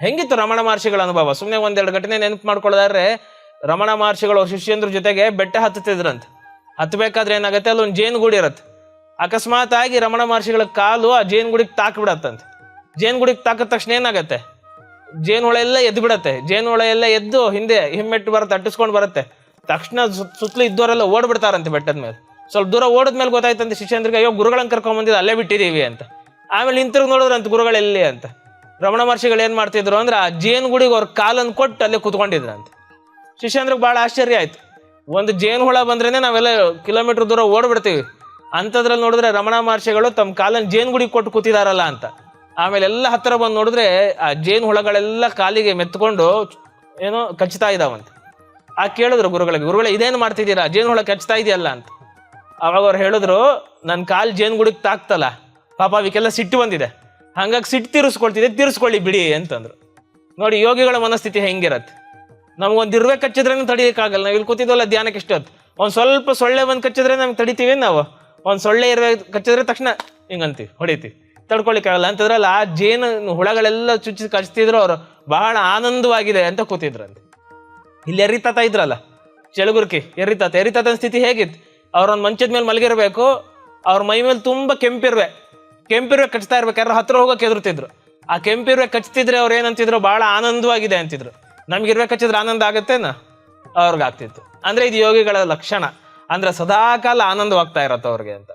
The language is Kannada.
ಹೆಂಗಿತ್ತು ರಮಣ ಮಹರ್ಷಿಗಳ ಅನುಭವ? ಸುಮ್ಮನೆ ಒಂದೆರಡು ಘಟನೆ ನೆನಪು ಮಾಡ್ಕೊಳ್ಳೋದಾದ್ರೆ, ರಮಣ ಮಹರ್ಷಿಗಳು ಶಿಷ್ಯಂದ್ರ ಜೊತೆಗೆ ಬೆಟ್ಟ ಹತ್ತುತ್ತಿದ್ರಂತೆ. ಹತ್ತಬೇಕಾದ್ರೆ ಏನಾಗುತ್ತೆ? ಅಲ್ಲೊಂದು ಜೇನುಗೂಡಿ ಇರತ್ತೆ. ಅಕಸ್ಮಾತ್ ಆಗಿ ರಮಣ ಮಹರ್ಷಿಗಳ ಕಾಲು ಆ ಜೇನುಗೂಡಿಗೆ ತಾಕ್ಬಿಡತ್ತಂತೆ. ಜೇನುಗೂಡಿಗೆ ತಾಕಿದ ತಕ್ಷಣ ಏನಾಗತ್ತೆ? ಜೇನುಹುಳ ಎಲ್ಲ ಎದ್ದು ಬಿಡತ್ತೆ ಜೇನುಹುಳ ಎಲ್ಲ ಎದ್ದು ಹಿಂದೆ ಹಿಮ್ಮೆಟ್ಟು ಬರುತ್ತೆ, ಅಟ್ಟಿಸ್ಕೊಂಡು ಬರುತ್ತೆ. ತಕ್ಷಣ ಸುತ್- ಸುತ್ತಲೂ ಇದ್ದವರೆಲ್ಲ ಓಡ್ಬಿಡ್ತಾರಂತೆ ಬೆಟ್ಟದ ಮೇಲೆ. ಸ್ವಲ್ಪ ದೂರ ಓಡಿದ್ಮೇಲೆ ಗೊತ್ತಾಯ್ತಂತೆ ಶಿಷ್ಯಂದ್ರಿಗೆ, ಅಯ್ಯೋ, ಗುರುಗಳನ್ನ ಕರ್ಕೊಂಬಂದಿದ್ದು ಅಲ್ಲೇ ಬಿಟ್ಟಿದ್ದೀವಿ ಅಂತ. ಆಮೇಲೆ ಹಿಂತಿರುಗಿ ನೋಡಿದ್ರಂತ ಗುರುಗಳೆಲ್ಲಿ ಅಂತ. ರಮಣ ಮಹರ್ಷಿಗಳು ಏನು ಮಾಡ್ತಿದ್ರು ಅಂದ್ರೆ ಆ ಜೇನುಗುಡಿಗೆ ಅವ್ರ ಕಾಲನ್ನು ಕೊಟ್ಟು ಅಲ್ಲೇ ಕುತ್ಕೊಂಡಿದ್ರಂತೆ. ಶಿಷ್ಯಂದ್ರಿಗೆ ಭಾಳ ಆಶ್ಚರ್ಯ ಆಯ್ತು. ಒಂದು ಜೇನು ಹುಳ ಬಂದ್ರೇನೆ ನಾವೆಲ್ಲ ಕಿಲೋಮೀಟರ್ ದೂರ ಓಡ್ಬಿಡ್ತೀವಿ. ಅಂಥದ್ರಲ್ಲಿ ನೋಡಿದ್ರೆ ರಮಣ ಮಹರ್ಷಿಗಳು ತಮ್ಮ ಕಾಲನ್ನು ಜೇನುಗುಡಿಗೆ ಕೊಟ್ಟು ಕೂತಿದಾರಲ್ಲ ಅಂತ. ಆಮೇಲೆ ಎಲ್ಲ ಹತ್ತಿರ ಬಂದು ನೋಡಿದ್ರೆ ಆ ಜೇನು ಹುಳಗಳೆಲ್ಲ ಕಾಲಿಗೆ ಮೆತ್ಕೊಂಡು ಏನೋ ಕಚ್ತಾ ಇದ್ದಾವಂತೆ ಆ ಕೇಳಿದ್ರು ಗುರುಗಳಿಗೆ, ಗುರುಗಳೇ ಇದೇನು ಮಾಡ್ತಿದ್ದೀರಾ? ಜೇನು ಹುಳ ಕಚ್ತಾ ಇದೆಯಲ್ಲ ಅಂತ. ಅವಾಗ ಅವ್ರು ಹೇಳಿದ್ರು ನನ್ನ ಕಾಲು ಜೇನುಗುಡಿಗೆ ತಾಕ್ತಲ್ಲ. ಪಾಪ ಅವಕ್ಕೆಲ್ಲ ಸಿಟ್ಟು ಬಂದಿದೆ. ಹಂಗಾಗಿ ಸಿಟ್ಟು ತೀರಿಸ್ಕೊಳ್ತಿದೆ ತೀರಿಸ್ಕೊಳ್ಳಿ ಬಿಡಿ ಅಂತಂದ್ರು. ನೋಡಿ, ಯೋಗಿಗಳ ಮನಸ್ಥಿತಿ ಹೆಂಗಿರತ್ತೆ? ನಮ್ಗೊಂದು ಇರುವೆ ಕಚ್ಚಿದ್ರೇನು ತಡಿಯೋಕ್ಕಾಗಲ್ಲ. ನಾವು ಇಲ್ಲಿ ಕೂತಿದ್ವಲ್ಲ ಧ್ಯಾನಕ್ಕೆ ಇಷ್ಟೊತ್ತು ಒಂದು ಸ್ವಲ್ಪ ಸೊಳ್ಳೆ ಬಂದು ಕಚ್ಚಿದ್ರೆ ನಮ್ಗೆ ತಡಿತೀವಿ ನಾವು? ಒಂದು ಸೊಳ್ಳೆ ಇರುವೆ ಕಚ್ಚಿದ್ರೆ ತಕ್ಷಣ ಹಿಂಗಂತೀವಿ, ಹೊಡಿತೀವಿ. ತಡ್ಕೊಳಿಕ್ಕಾಗಲ್ಲ ಅಂತಂದ್ರಲ್ಲ ಆ ಜೇನು ಹುಳಗಳೆಲ್ಲ ಚುಚ್ಚಿ ಕಚ್ತಿದ್ರು ಅವರು. ಬಹಳ ಆನಂದವಾಗಿದೆ ಅಂತ ಕೂತಿದ್ರಂತೆ. ಇಲ್ಲಿ ಎರಿತಾತ ಇದ್ರಲ್ಲ, ಚೆಳಗುರ್ಕಿ, ಎರಿತಾತ. ಎರಿತಾತನ ಸ್ಥಿತಿ ಹೇಗಿತ್ತು? ಅವ್ರೊಂದು ಮಂಚದ ಮೇಲೆ ಮಲಗಿರ್ಬೇಕು, ಅವ್ರ ಮೈ ಮೇಲೆ ತುಂಬ ಕೆಂಪಿರ್ವೆ. ಕೆಂಪಿರ್ವೆ ಕಚ್ತಾ ಇರ್ಬೇಕಾದ್ರೆ ಹತ್ರ ಹೋಗಕ್ಕೆ ಎದುರ್ತಿದ್ರು ಆ ಕೆಂಪಿರುವೆ ಕಚ್ತಿದ್ರೆ ಅವ್ರು ಏನಂತಿದ್ರು ಬಹಳ ಆನಂದವಾಗಿದೆ ಅಂತಿದ್ರು. ನಮ್ಗೆ ಇರ್ವೆ ಕಚ್ಚಿದ್ರೆ ಆನಂದ ಆಗತ್ತೇನ? ಅವ್ರಿಗೆ ಆಗ್ತಿತ್ತು. ಅಂದ್ರೆ ಇದು ಯೋಗಿಗಳ ಲಕ್ಷಣ. ಅಂದ್ರೆ ಸದಾಕಾಲ ಆನಂದವಾಗ್ತಾ ಇರತ್ತೆ ಅವ್ರಿಗೆ ಅಂತ.